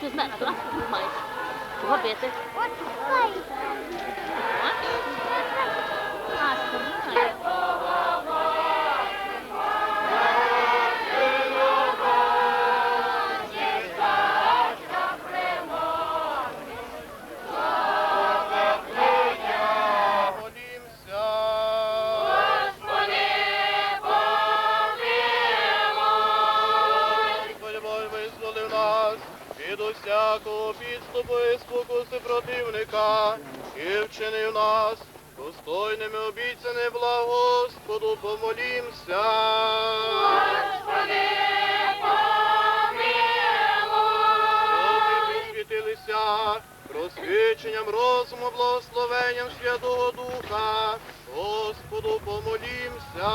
Ти знаєш, що маєш? Чого бити? А, спинай. Противника, і вчинив нас достойними обіцяне благо Господу, помолімся. Щоб ми присвітилися просвіченням розуму, благословенням Святого Духа, Господу помолімся.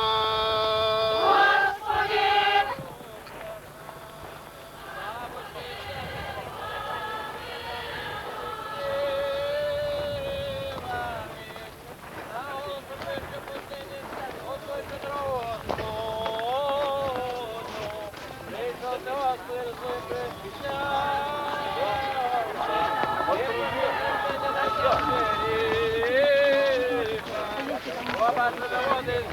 Щоб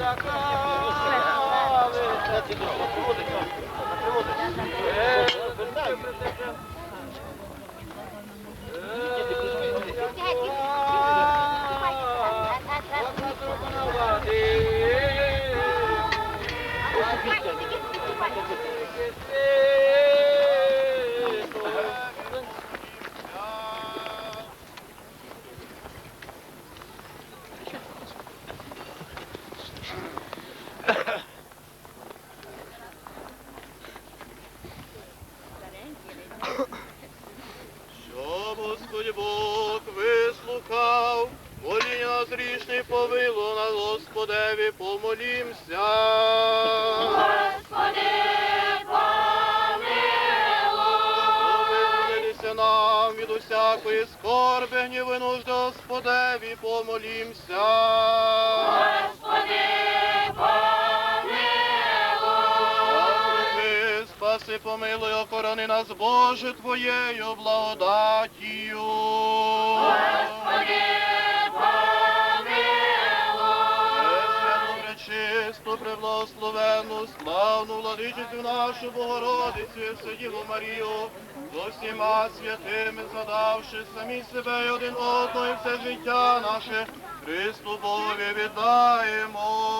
Боже, Твоєю благодатію. Пресвяту, пречисту, преблагословенну, славну владичицю нашу Богородицю, і Марію, зо всіма святими, задавши самі себе і один одного, і все життя наше, Христу Богові віддаємо.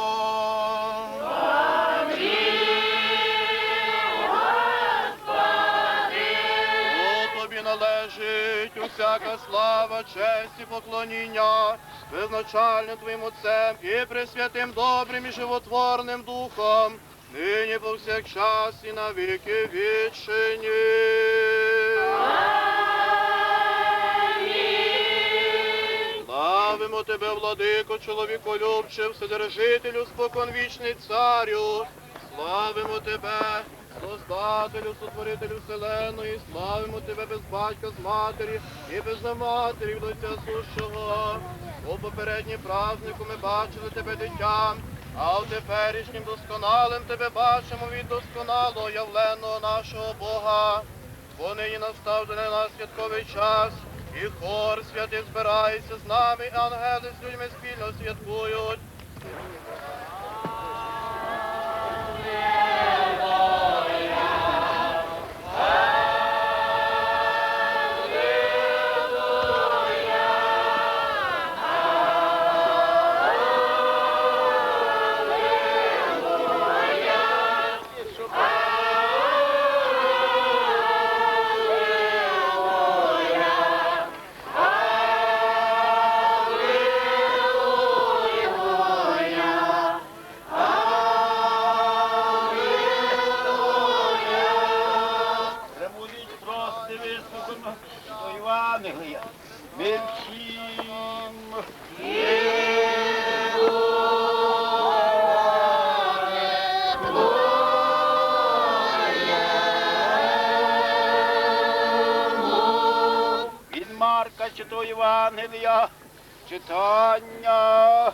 Належить усяка слава, честь і поклоніння, визначальним твоїм Отцем і пресвятим добрим і животворним Духом, нині повсякчас і на віки. Славимо тебе, владико, чоловіколюбче, вседержителю, споконвічний царю. Славимо тебе, Создателю, сотворителю вселеної, славимо тебе без батька, з матері і без матері, від Отця сущого. У попередній празднику ми бачили тебе дитям, а в теперішнім досконалим тебе бачимо від досконалого явленого нашого Бога. Бо нині настав для нас святковий час, і хор святий збирається з нами, ангели з людьми спільно святкують. Англія. Мельчим. Від Марка Святого Євангелія читання.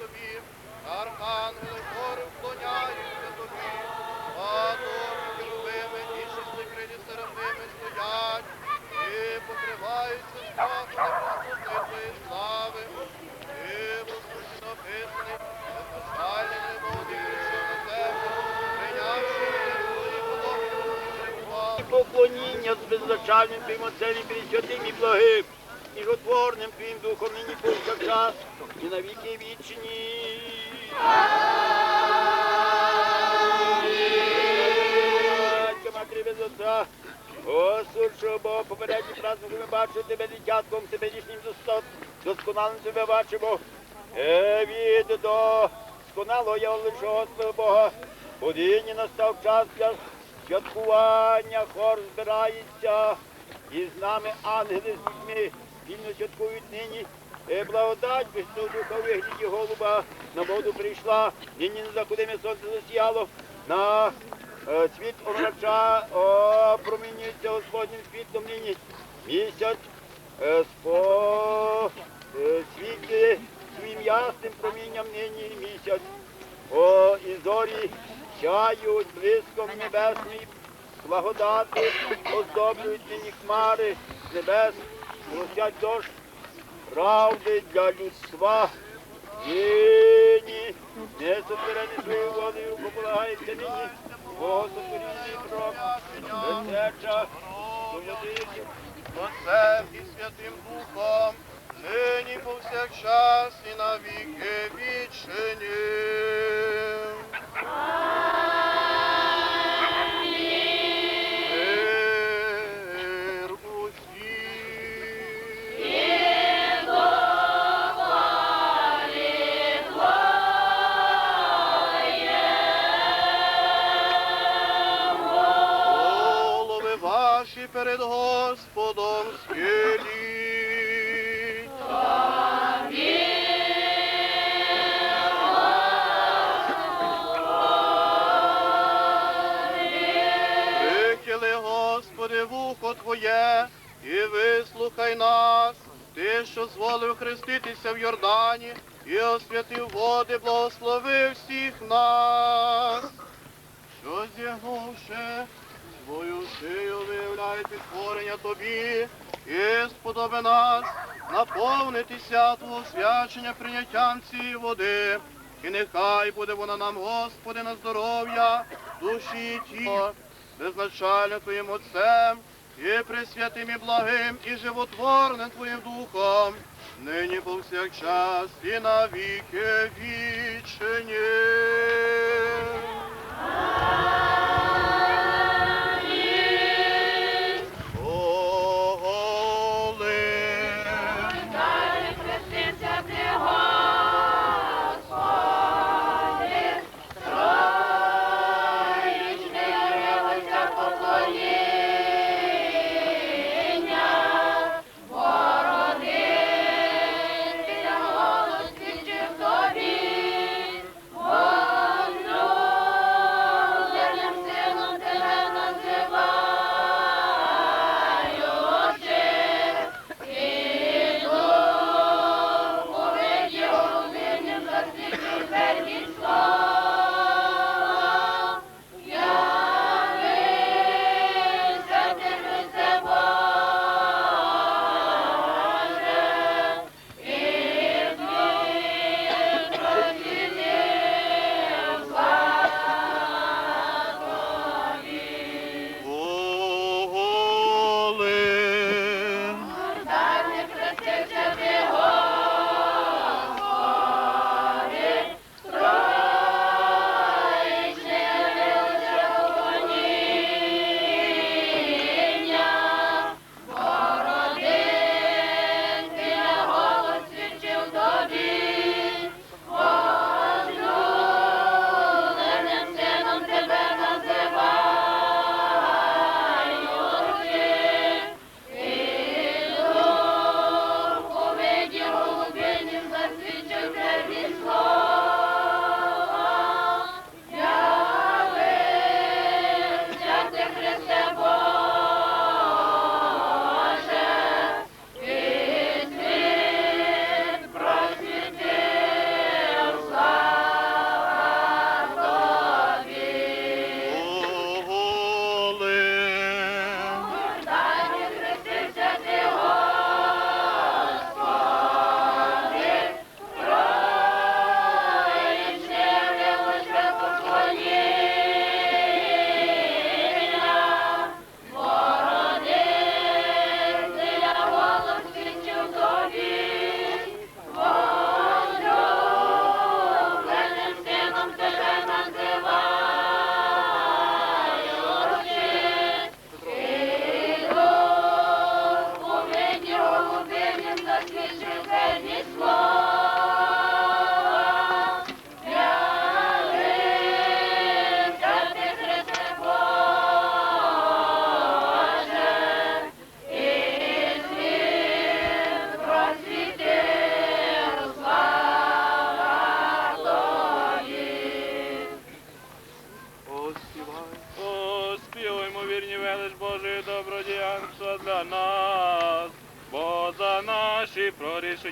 тобі, архангели, гори вклоняються тобі, а дорожки любими, і шестикрилі серафими стоять, і покриваються спадом Божої слави, і Господь написаний, безпечальний немоді прийшов на землю, прийнявши свої подобні, поклоніння з беззначальним тим оцелі перед святим і благим і готворним твоїм духом нині повсякчас і навіки вічні. Батька матері без отця, о бо попередні праздники ми бачили тебе дитятком, тебе їхнім досконалим тебе бачимо. Е, від до сконало я лише твого Бога. Подині настав час для святкування, хор збирається і з нами ангели з людьми вільно святкують нині е, благодать, весну духа вигляді голуба на воду прийшла, нині не закудиме сонце засіяло, на е, світ омрача промінюється Господнім світлом нині місяць е, спо світлі своїм ясним промінням нині місяць. О, і зорі сяють блиском небесним, благодати оздоблюють нині хмари небесні носять дощ правди для людства. Нині не суперені свою владою, пополагається нині. Бога сотворінний крок, безсеча, сум'ятиків, Отцем і Святим Духом, нині повсякчас і навіки вічені. Амінь. слави підтворення Тобі, і сподоби нас наповнитися Твого свячення прийняттям цієї води. І нехай буде вона нам, Господи, на здоров'я, душі і тіло, безначально Твоїм Отцем, і присвятим, і благим, і животворним Твоїм Духом, нині повсякчас, і навіки вічені.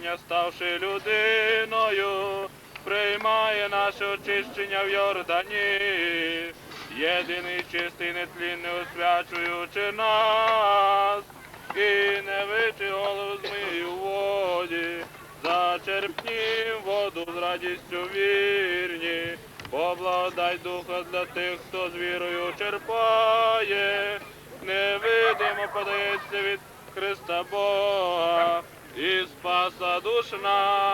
Прорішення ставши людиною, приймає наше очищення в Йордані, єдиний чистий нетлінний освячуючи нас, і не вичи голову змії у воді, зачерпнім воду з радістю вірні, бо духа для тих, хто з вірою черпає, невидимо подається від Христа Бога і спаса душ наших.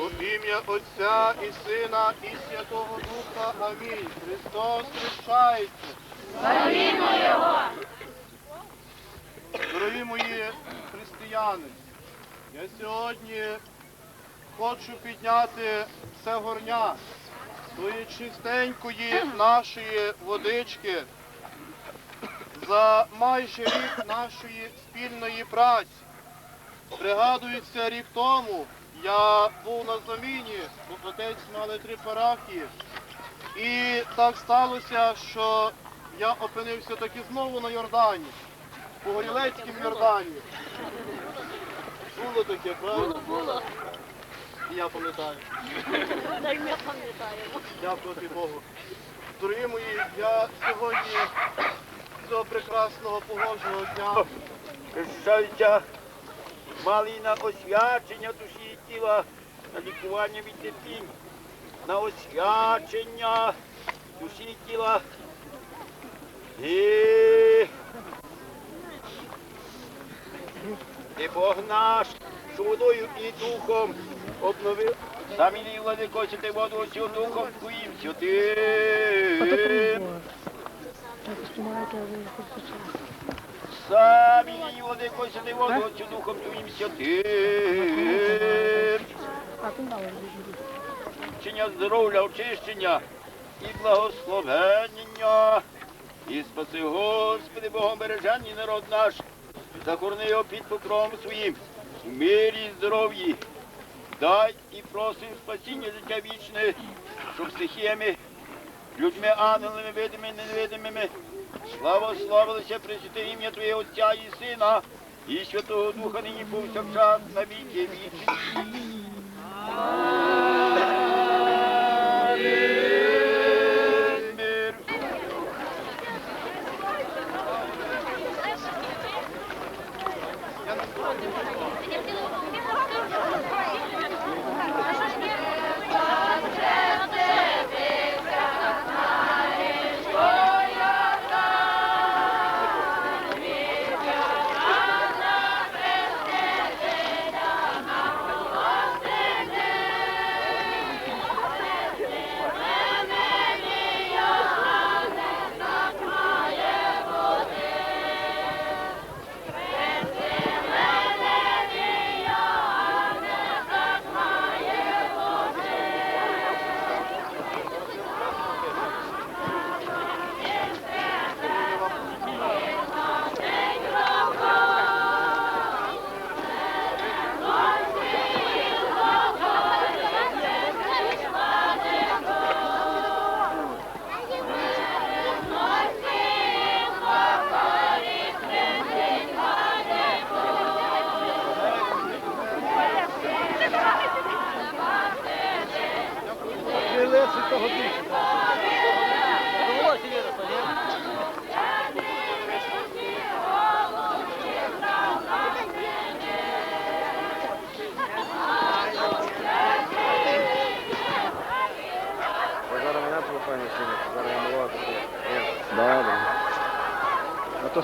У ім'я Отця і Сина і Святого Духа. Амінь. Христос хрещається. Дорогі мої християни, я сьогодні хочу підняти це горня тої чистенької нашої водички за майже рік нашої спільної праці. Пригадується, рік тому я був на заміні, бо отець мали три парафії. І так сталося, що я опинився таки знову на Йордані, по Горілецькому Йордані. Було таке, правда? Було, було. Я пам'ятаю. Дай ми пам'ятаємо. Дякувати Богу. Дорогі мої, я сьогодні цього прекрасного погожого дня Хрещаються мали на освячення душі і тіла, на лікування від дитин, на освячення душі і тіла. І... і Бог наш, що водою і духом обновив. Лі владико, ти воду оцю духом твоїм святим. Самі владико, воду оцю духом твоїм святим. Чиня здоров'я, очищення і благословення. І спаси, Господи, Богом береженні народ наш, захорони його під покровом своїм, в мирі і здоров'ї. Дай і просим спасіння життя вічне, щоб стихіями, людьми, ангелами, видимими і невидимими, лише пресвяте ім'я Твоє Отця і Сина, і Святого Духа нині повсякчас на віки вічні.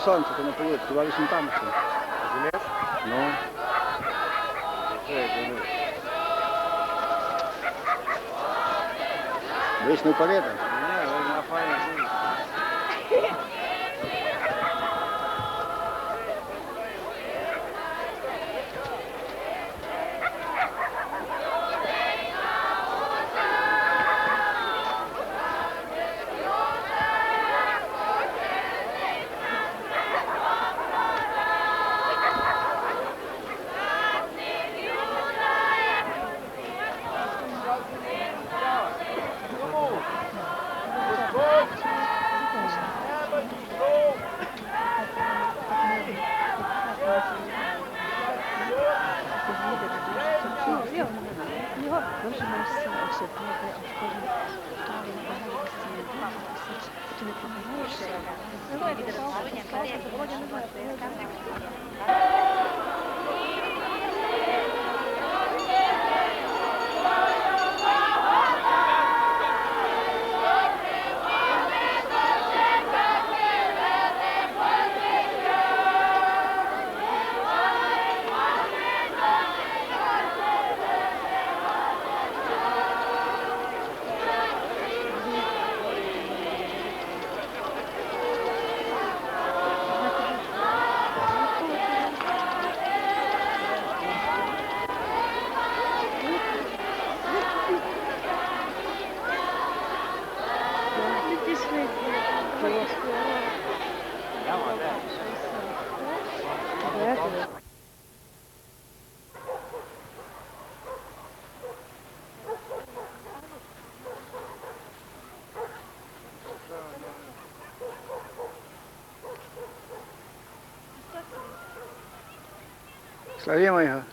Сонце, то не поїде, туди лише там ще. Розумієш? Ну. Десь не впадете? 这个也不好说一点不好说直播间的朋友不 Só aí amanhã.